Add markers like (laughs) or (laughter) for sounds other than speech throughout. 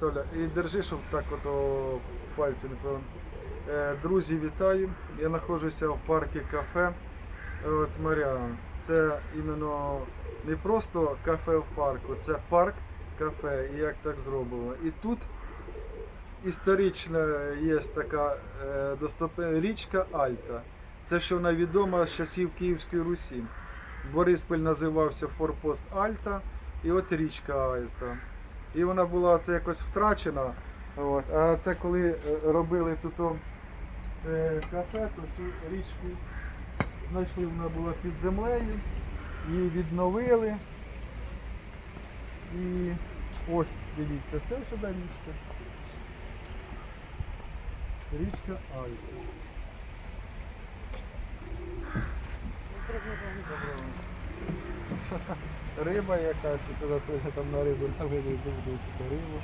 Толя, і держи, щоб так ото пальці не. Е, Друзі, вітаю. Я знаходжуся в парку кафе. От Маріан. Це іменно не просто кафе в парку, це парк кафе. І як так зроблено. І тут історична є така е, річка Альта. Це що вона відома з часів Київської Русі. Бориспіль називався Форпост Альта, і от річка Альта. І вона була це якось втрачена. От. А це коли е, робили тут е, кафе, то цю річку знайшли, вона була під землею, її відновили. І ось, дивіться, це сюди річка. Річка. Що там? Риба якась, і сюди там на рибу налили, дивлюся рибу.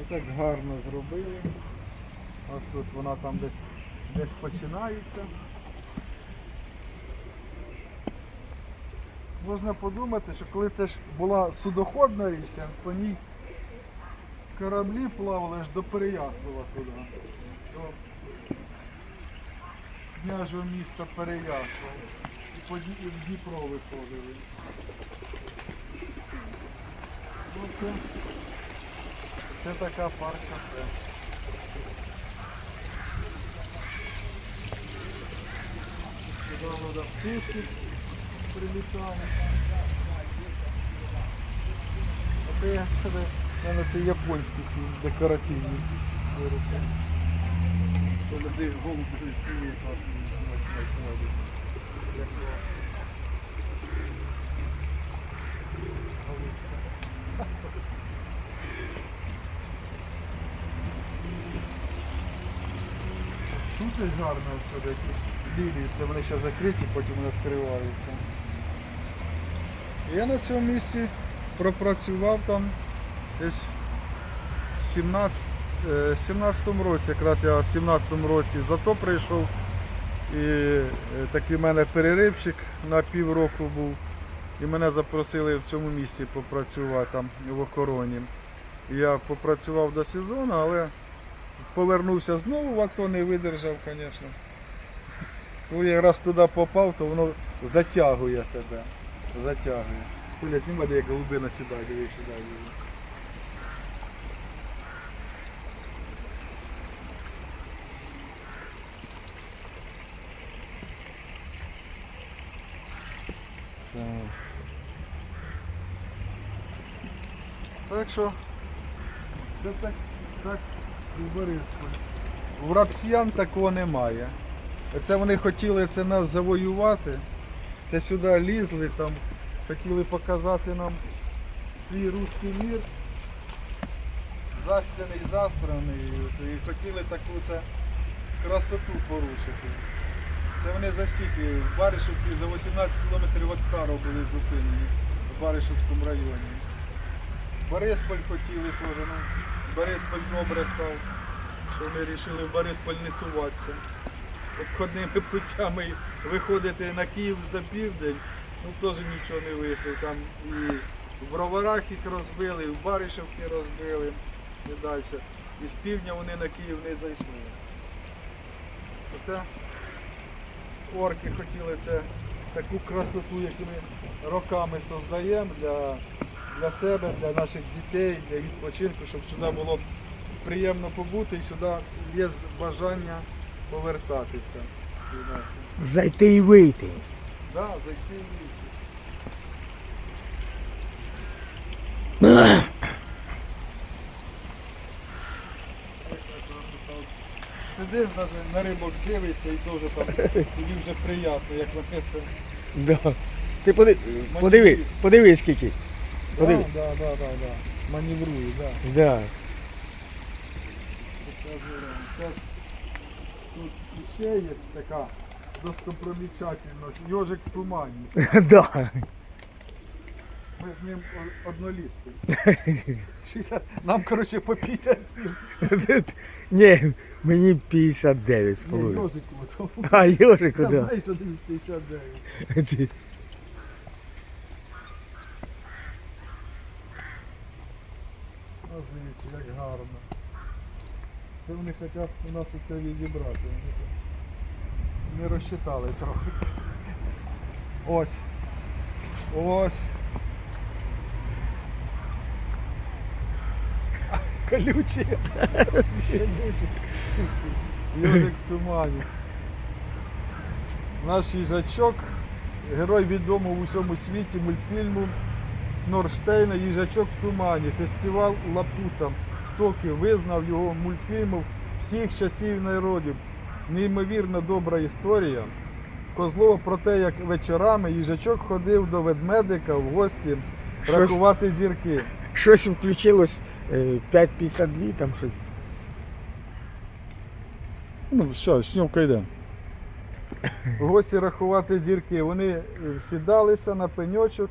І так гарно зробили. Ось тут вона там десь десь починається. Можна подумати, що коли це ж була судоходна річка, по ній кораблі плавали аж до Переяслава туди. До княжого міста Переяслав. І по Дніпро виходили. Ну, це, така парк кафе. Недавно до прилітали. Це я себе, це японські ці декоративні виросли. То людей голуб сніє Тут і гарно все такі лілії, це вони ще закриті, потім відкриваються. Я на цьому місці пропрацював там десь 17, е, 17 році, якраз я в 17 році зато прийшов. І е, такий в мене переривчик на півроку був. І мене запросили в цьому місці попрацювати там в охороні. Я попрацював до сезону, але повернувся знову в АТО, не видержав, звісно. Коли я раз туди попав, то воно затягує тебе. Затягує. Туля, знімай, як голубина сюди, дивись сюди. Так. Що це так, так і Бориспіль. В рапсіян такого немає. Це вони хотіли це нас завоювати. Це сюди лізли, там хотіли показати нам свій руський мір. Застяний, застраний. І хотіли таку це красоту порушити. Це вони за стільки в Баришівці за 18 кілометрів від Старого були зупинені в Баришівському районі. Борисполь хотіли теж, ну Борисполь добре став, що вони вирішили в Борисполь не суватися. Обходними (laughs) путями виходити на Київ за південь, ну теж нічого не вийшло. Там і в Броварах їх розбили, і в Баришівці розбили і далі. І з півдня вони на Київ не зайшли. Оце орки хотіли це таку красоту, яку ми роками создаємо для, для себе, для наших дітей, для відпочинку, щоб сюди було приємно побути і сюди є бажання повертатися. Зайти і вийти. Да, зайти і вийти. (clears throat) Сидиш навіть на рибок дивишся і теж там тобі вже приємно, як вони це. Да. Ти поди... подиви, подиви скільки. Подиви. Да, да, да, да, да. Маневрує, да. Да. Тут ще є така достопримічательність, йожик в тумані. (laughs) Да. Ми з ним однолітки. нам, коротше, по 57. (laughs) Ні, мені 59 з половиною. (laughs) А, Йожику, Я да. знаю, що тобі 59. Ти- Ось дивіться, як гарно. Це вони хочуть у нас оце відібрати. Не розчитали трохи. Ось. Ось. Колючі. Йожик в тумані. Наш їжачок, герой відомого в усьому світі мультфільму Норштейна Їжачок в тумані. Фестиваль Лапута в Токіо визнав його мультфільмом всіх часів народів. Неймовірно добра історія. Козлова про те, як вечорами їжачок ходив до ведмедика в гості Щось- рахувати зірки. Щось включилось 5.52, там щось. Ну, все, снівка йде. Гості рахувати зірки. Вони е, сідалися на пеньочок,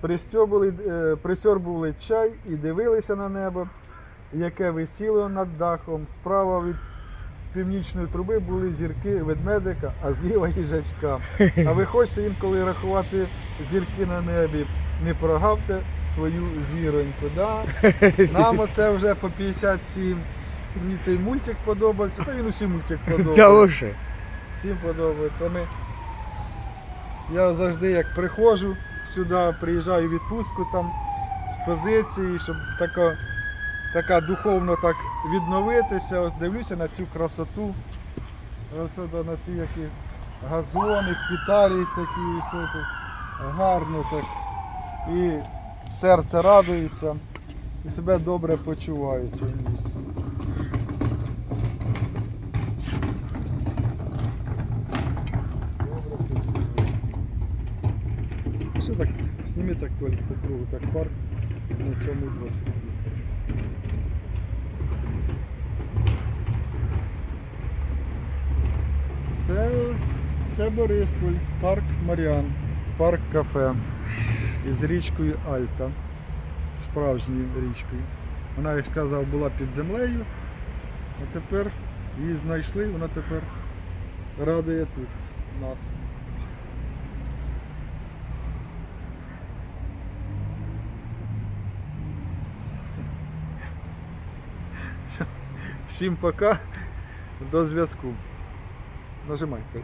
пристьобували, е, присьорбували чай і дивилися на небо, яке висіло над дахом. Справа від північної труби були зірки ведмедика, а зліва їжачка. А ви хочете інколи рахувати зірки на небі? Не прогавте свою зіроньку. Да? (laughs) Нам оце вже по 57. Мені цей мультик подобається, та він усім мультик (laughs) подобається. Всім подобається. Ми... Я завжди як приходжу сюди, приїжджаю в відпустку там з позиції, щоб така, така духовно так відновитися. Ось дивлюся на цю красоту. Ось на ці які газони, квітарії такі, все тут гарно так. І серце радується, і себе добре почуваю в місці. Все так, сніми так только по кругу, так парк на цьому досвіді. Це, це Борисполь, парк Маріан, парк кафе із річкою Альта, справжньою річкою. Вона, як казав, була під землею, а тепер її знайшли, вона тепер радує тут нас. Всім пока, до зв'язку. Нажимайте.